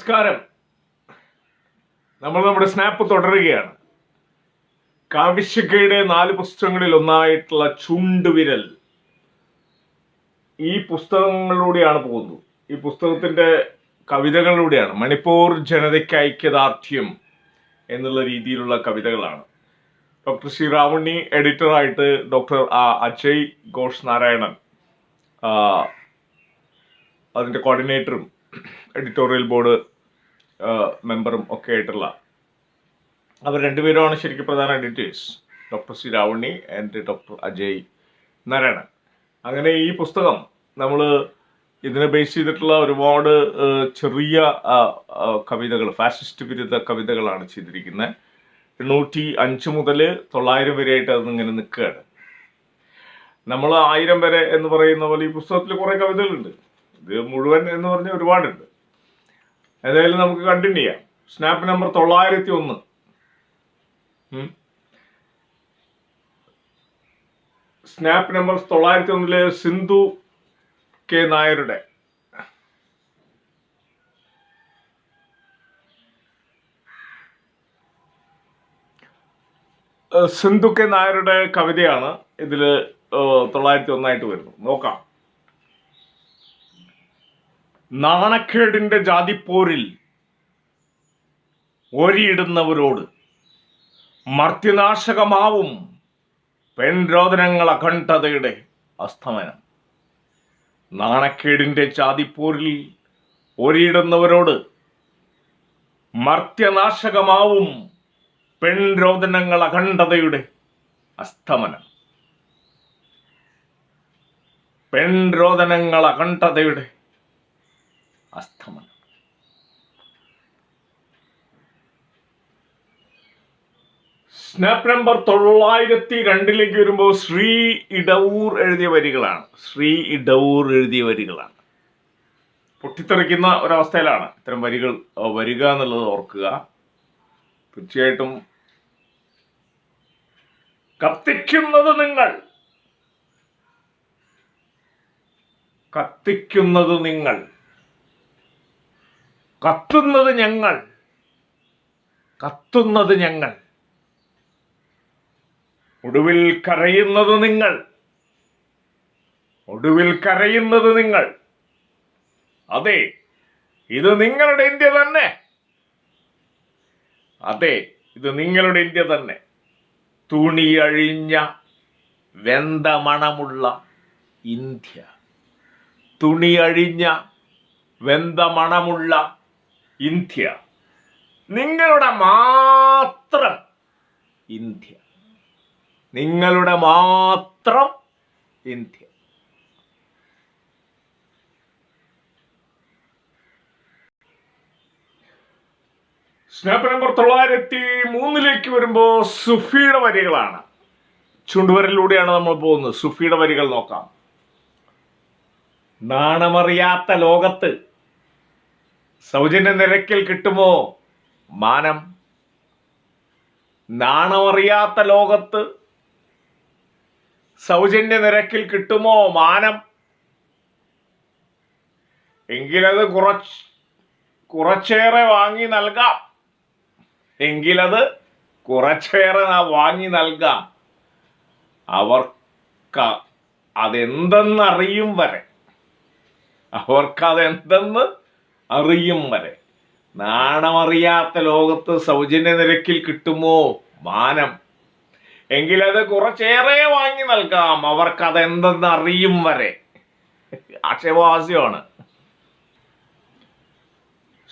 നമസ്കാരം. നമ്മൾ നമ്മുടെ സ്നാപ്പ് തുടരുകയാണ്. കാവ്യശിക്കയുടെ നാല് പുസ്തകങ്ങളിൽ ഒന്നായിട്ടുള്ള ചുണ്ടുവിരൽ. ഈ പുസ്തകങ്ങളിലൂടെയാണ് പോകുന്നത്. ഈ പുസ്തകത്തിന്റെ കവിതകളിലൂടെയാണ്. മണിപ്പൂർ ജനതയ്ക്ക് ഐക്യദാർഢ്യം എന്നുള്ള രീതിയിലുള്ള കവിതകളാണ്. ഡോക്ടർ ശ്രീ റാവണ്ണി എഡിറ്ററായിട്ട് ഡോക്ടർ അജയ് ഘോഷ് നാരായണൻ അതിന്റെ കോർഡിനേറ്ററും എഡിറ്റോറിയൽ ബോർഡ് മെമ്പറും ഒക്കെ ആയിട്ടുള്ള. അവർ രണ്ടുപേരുമാണ് ശരിക്കും പ്രധാന editors. Doctor C Ravani and doctor Ajay Narayanan. അങ്ങനെ ഈ പുസ്തകം നമ്മൾ ഇതിനെ ബേസ് ചെയ്തിട്ടുള്ള ഒരുപാട് ചെറിയ കവിതകൾ ഫാസിസ്റ്റ് വിരുദ്ധ കവിതകളാണ് ചെയ്തിരിക്കുന്നത് എണ്ണൂറ്റി അഞ്ച് മുതൽ തൊള്ളായിരം വരെയായിട്ട് അത് ഇങ്ങനെ നിൽക്കുകയാണ്. നമ്മൾ ആയിരം വരെ എന്ന് പറയുന്ന പോലെ ഈ പുസ്തകത്തിൽ കുറേ കവിതകളുണ്ട്. ഇത് മുഴുവൻ എന്ന് പറഞ്ഞാൽ ഒരുപാടുണ്ട്. ഏതായാലും നമുക്ക് കണ്ടിന്യൂ ചെയ്യാം. സ്നാപ്പ് നമ്പർ തൊള്ളായിരത്തി ഒന്ന്. സ്നാപ്പ് നമ്പർ തൊള്ളായിരത്തി ഒന്നിലെ സിന്ധു കെ നായരുടെ. സിന്ധു കെ നായരുടെ കവിതയാണ് ഇതിൽ തൊള്ളായിരത്തി ഒന്നായിട്ട് വരുന്നത്. നോക്കാം. നാണക്കേടിന്റെ ജാതിപ്പോരിൽ ഒരിയിടുന്നവരോട് മർത്യനാശകമാവും പെൺരോധനങ്ങൾ അഖണ്ഡതയുടെ അസ്തമനം. നാണക്കേടിന്റെ ജാതിപ്പോരിൽ ഒരിയിടുന്നവരോട് മർത്യനാശകമാവും പെൺരോധനങ്ങൾ അഖണ്ഡതയുടെ അസ്തമനം. പെൺരോധനങ്ങൾ അഖണ്ഡതയുടെ അസ്തമനം. സ്നാപ്പ് നമ്പർ തൊള്ളായിരത്തി രണ്ടിലേക്ക് വരുമ്പോൾ ശ്രീ ഇടവൂർ എഴുതിയ വരികളാണ്. ശ്രീ ഇടവൂർ എഴുതിയ വരികളാണ്. പൊട്ടിത്തെറിക്കുന്ന ഒരവസ്ഥയിലാണ് ഇത്തരം വരികൾ വരിക എന്നുള്ളത് ഓർക്കുക. തീർച്ചയായിട്ടും കത്തിക്കുന്നത് നിങ്ങൾ. കത്തിക്കുന്നത് നിങ്ങൾ. കത്തുന്നത് ഞങ്ങൾ. കത്തുന്നത് ഞങ്ങൾ. ഒടുവിൽ കരയുന്നത് നിങ്ങൾ. ഒടുവിൽ കരയുന്നത് നിങ്ങൾ. അതെ ഇത് നിങ്ങളുടെ ഇന്ത്യ തന്നെ. അതെ ഇത് നിങ്ങളുടെ ഇന്ത്യ തന്നെ. തുണിയഴിഞ്ഞ വെന്ത മണമുള്ള ഇന്ത്യ. തുണിയഴിഞ്ഞ വെന്ത മണമുള്ള ഇന്ത്യ. നിങ്ങളുടെ മാത്രം ഇന്ത്യ. നിങ്ങളുടെ മാത്രം ഇന്ത്യ. സ്നാപ്പ് നമ്പർ തൊള്ളായിരത്തി മൂന്നിലേക്ക് വരുമ്പോൾ സുഫിയുടെ വരികളാണ്. ചുണ്ടുവരലിലൂടെയാണ് നമ്മൾ പോകുന്നത്. സുഫിയുടെ വരികൾ നോക്കാം. നാണമറിയാത്ത ലോകത്ത് സൗജന്യ നിരക്കിൽ കിട്ടുമോ? മാനം. നാണമറിയാത്ത ലോകത്ത് സൗജന്യ നിരക്കിൽ കിട്ടുമോ? മാനം. എങ്കിലത് കുറച്ച് കുറച്ചേറെ വാങ്ങി നൽകാം. എങ്കിലത് കുറച്ചേറെ വാങ്ങി നൽകാം. അവർക്ക് അതെന്തെന്നറിയും വരെ. അവർക്ക് അതെന്തെന്ന് അറിയും വരെ. നാണമറിയാത്ത ലോകത്ത് സൗജന്യ നിരക്കിൽ കിട്ടുമോ? മാനം. എങ്കിലത് കുറച്ചേറെ വാങ്ങി നൽകാം. അവർക്ക് അതെന്തെന്ന് അറിയും വരെ. ആക്ഷേപഹാസ്യമാണ്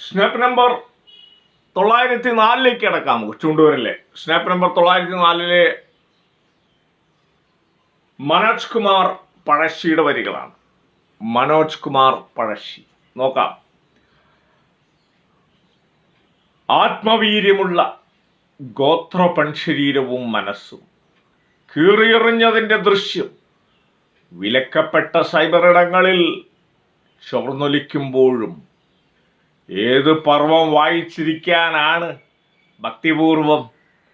സ്നാപ്പ് നമ്പർ തൊള്ളായിരത്തി നാലിലേക്ക് കിടക്കാം. ചൂണ്ടുവരല്ലേ സ്നാപ്പ് നമ്പർ തൊള്ളായിരത്തി നാലിലെ മനോജ് കുമാർ പഴശ്ശിയുടെ വരികളാണ്. മനോജ് കുമാർ പഴശ്ശി. നോക്കാം. ആത്മവീര്യമുള്ള ഗോത്രപൺശരീരവും മനസ്സും. കീറിയെറിഞ്ഞതിന്റെ ദൃശ്യം. വിലക്കപ്പെട്ട സൈബറിടങ്ങളിൽ ചോർന്നൊലിക്കുമ്പോഴും ഏത് പർവം വായിച്ചിരിക്കാനാണ് ഭക്തിപൂർവം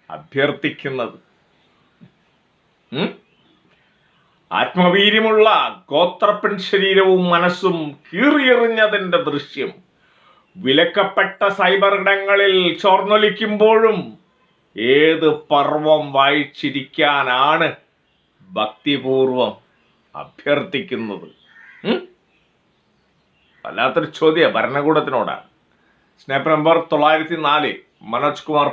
അഭ്യർത്ഥിക്കുന്നത്? ആത്മവീര്യമുള്ള ഗോത്രപ്പൻ ശരീരവും മനസ്സും കീറിയെറിഞ്ഞതിന്റെ ദൃശ്യം. വിലക്കപ്പെട്ട സൈബർ ഇടങ്ങളിൽ ചോർന്നൊലിക്കുമ്പോഴും ഏത് പർവം വായിച്ചിരിക്കാനാണ് ഭക്തിപൂർവം അഭ്യർത്ഥിക്കുന്നത്? വല്ലാത്തൊരു ചോദ്യ ഭരണകൂടത്തിനോടാണ് സ്നേഹ നമ്പർ തൊള്ളായിരത്തി നാല് മനോജ് കുമാർ